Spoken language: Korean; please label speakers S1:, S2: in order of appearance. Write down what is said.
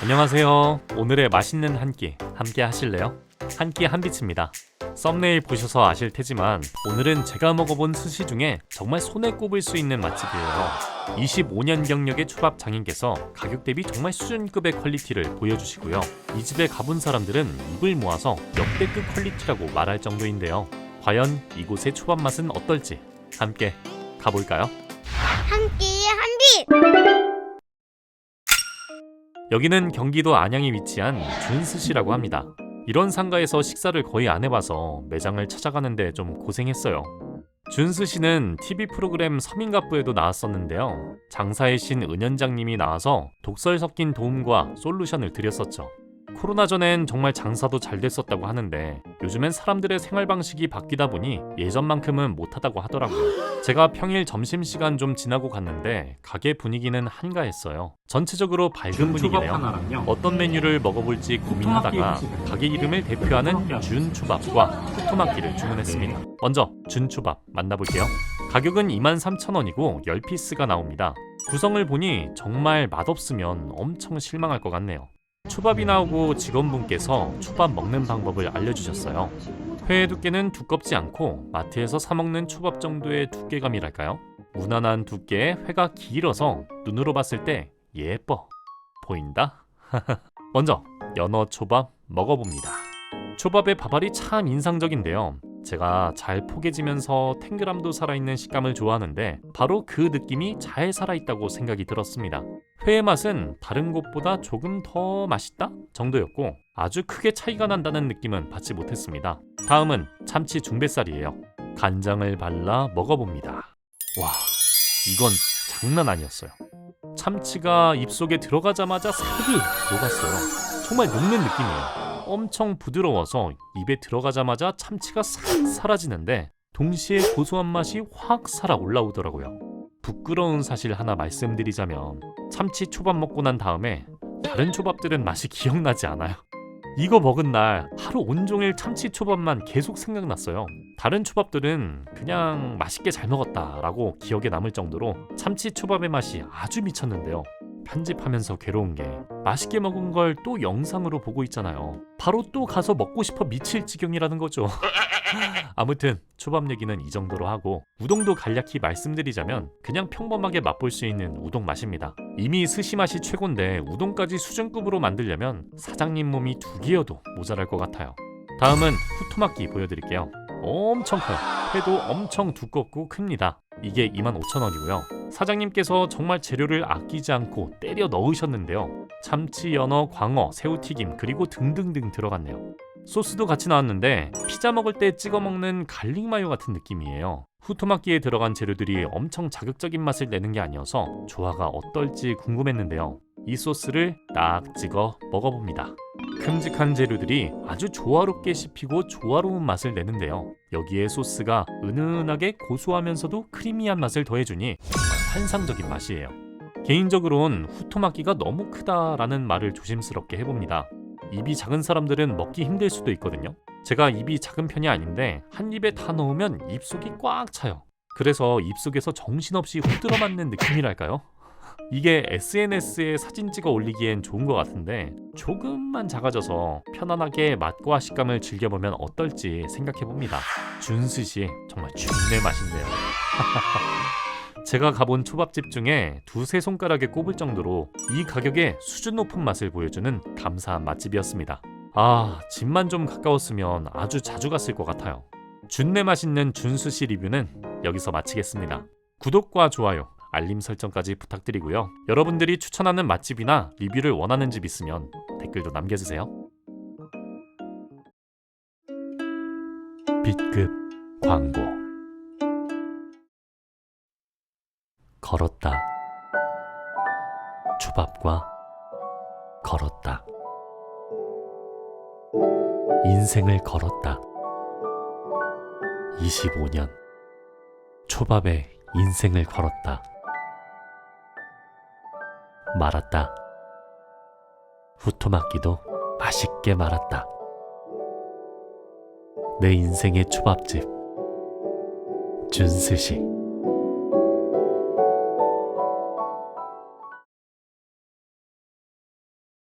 S1: 안녕하세요. 오늘의 맛있는 한 끼 함께 하실래요? 한 끼 한빛입니다. 썸네일 보셔서 아실 테지만 오늘은 제가 먹어본 스시 중에 정말 손에 꼽을 수 있는 맛집이에요. 25년 경력의 초밥 장인께서 가격 대비 정말 수준급의 퀄리티를 보여주시고요. 이 집에 가본 사람들은 입을 모아서 역대급 퀄리티라고 말할 정도인데요. 과연 이곳의 초밥 맛은 어떨지 함께 가볼까요?
S2: 한끼 한빛
S1: 여기는 경기도 안양에 위치한 준스시라고 합니다. 이런 상가에서 식사를 거의 안 해봐서 매장을 찾아가는데 좀 고생했어요. 준스시는 TV 프로그램 서민갑부에도 나왔었는데요. 장사의 신 은현장님이 나와서 독설 섞인 도움과 솔루션을 드렸었죠. 코로나 전엔 정말 장사도 잘 됐었다고 하는데 요즘엔 사람들의 생활 방식이 바뀌다 보니 예전만큼은 못하다고 하더라고요. 제가 평일 점심시간 좀 지나고 갔는데 가게 분위기는 한가했어요. 전체적으로 밝은 분위기네요. 어떤 메뉴를 먹어볼지 고민하다가 가게 이름을 대표하는 준초밥과 후토마키를 주문했습니다. 먼저 준초밥 만나볼게요. 가격은 23,000원이고 10피스가 나옵니다. 구성을 보니 정말 맛없으면 엄청 실망할 것 같네요. 초밥이 나오고 직원분께서 초밥 먹는 방법을 알려주셨어요. 회의 두께는 두껍지 않고 마트에서 사 먹는 초밥 정도의 두께감이랄까요? 무난한 두께의 회가 길어서 눈으로 봤을 때 예뻐 보인다. 먼저 연어 초밥 먹어봅니다. 초밥의 밥알이 참 인상적인데요. 제가 잘 포개지면서 탱글함도 살아있는 식감을 좋아하는데 바로 그 느낌이 잘 살아있다고 생각이 들었습니다. 회의 맛은 다른 곳보다 조금 더 맛있다 정도였고 아주 크게 차이가 난다는 느낌은 받지 못했습니다. 다음은 참치 중뱃살이에요. 간장을 발라 먹어봅니다. 와, 이건 장난 아니었어요. 참치가 입속에 들어가자마자 싹이 녹았어요. 정말 녹는 느낌이에요. 엄청 부드러워서 입에 들어가자마자 참치가 싹 사라지는데 동시에 고소한 맛이 확 살아 올라오더라고요. 부끄러운 사실 하나 말씀드리자면 참치 초밥 먹고 난 다음에 다른 초밥들은 맛이 기억나지 않아요. 이거 먹은 날 하루 온종일 참치 초밥만 계속 생각났어요. 다른 초밥들은 그냥 맛있게 잘 먹었다라고 기억에 남을 정도로 참치 초밥의 맛이 아주 미쳤는데요. 편집하면서 괴로운 게 맛있게 먹은 걸 또 영상으로 보고 있잖아요. 바로 또 가서 먹고 싶어 미칠 지경이라는 거죠. 아무튼 초밥 얘기는 이 정도로 하고 우동도 간략히 말씀드리자면 그냥 평범하게 맛볼 수 있는 우동 맛입니다. 이미 스시 맛이 최고인데 우동까지 수준급으로 만들려면 사장님 몸이 두 개여도 모자랄 것 같아요. 다음은 후토마키 보여드릴게요. 엄청 커요. 회도 엄청 두껍고 큽니다. 이게 25,000원이고요. 사장님께서 정말 재료를 아끼지 않고 때려 넣으셨는데요. 참치, 연어, 광어, 새우튀김 그리고 등등등 들어갔네요. 소스도 같이 나왔는데 피자 먹을 때 찍어 먹는 갈릭 마요 같은 느낌이에요. 후토마키에 들어간 재료들이 엄청 자극적인 맛을 내는 게 아니어서 조화가 어떨지 궁금했는데요. 이 소스를 딱 찍어 먹어봅니다. 큼직한 재료들이 아주 조화롭게 씹히고 조화로운 맛을 내는데요. 여기에 소스가 은은하게 고소하면서도 크리미한 맛을 더해주니 환상적인 맛이에요. 개인적으로는 후토마키가 너무 크다라는 말을 조심스럽게 해봅니다. 입이 작은 사람들은 먹기 힘들 수도 있거든요. 제가 입이 작은 편이 아닌데 한 입에 다 넣으면 입속이 꽉 차요. 그래서 입속에서 정신없이 후들어 맞는 느낌이랄까요? 이게 SNS에 사진 찍어 올리기엔 좋은 것 같은데 조금만 작아져서 편안하게 맛과 식감을 즐겨보면 어떨지 생각해봅니다. 준스시 정말 준내 맛인데요. 제가 가본 초밥집 중에 두세 손가락에 꼽을 정도로 이 가격에 수준 높은 맛을 보여주는 감사한 맛집이었습니다. 아, 집만 좀 가까웠으면 아주 자주 갔을 것 같아요. 준내 맛있는 준수시 리뷰는 여기서 마치겠습니다. 구독과 좋아요, 알림 설정까지 부탁드리고요. 여러분들이 추천하는 맛집이나 리뷰를 원하는 집 있으면 댓글도 남겨주세요. B급 광고 걸었다. 초밥과 걸었다. 인생을 걸었다. 25년. 초밥에 인생을 걸었다. 말았다. 후토마키도 맛있게 말았다. 내 인생의 초밥집. 준스시.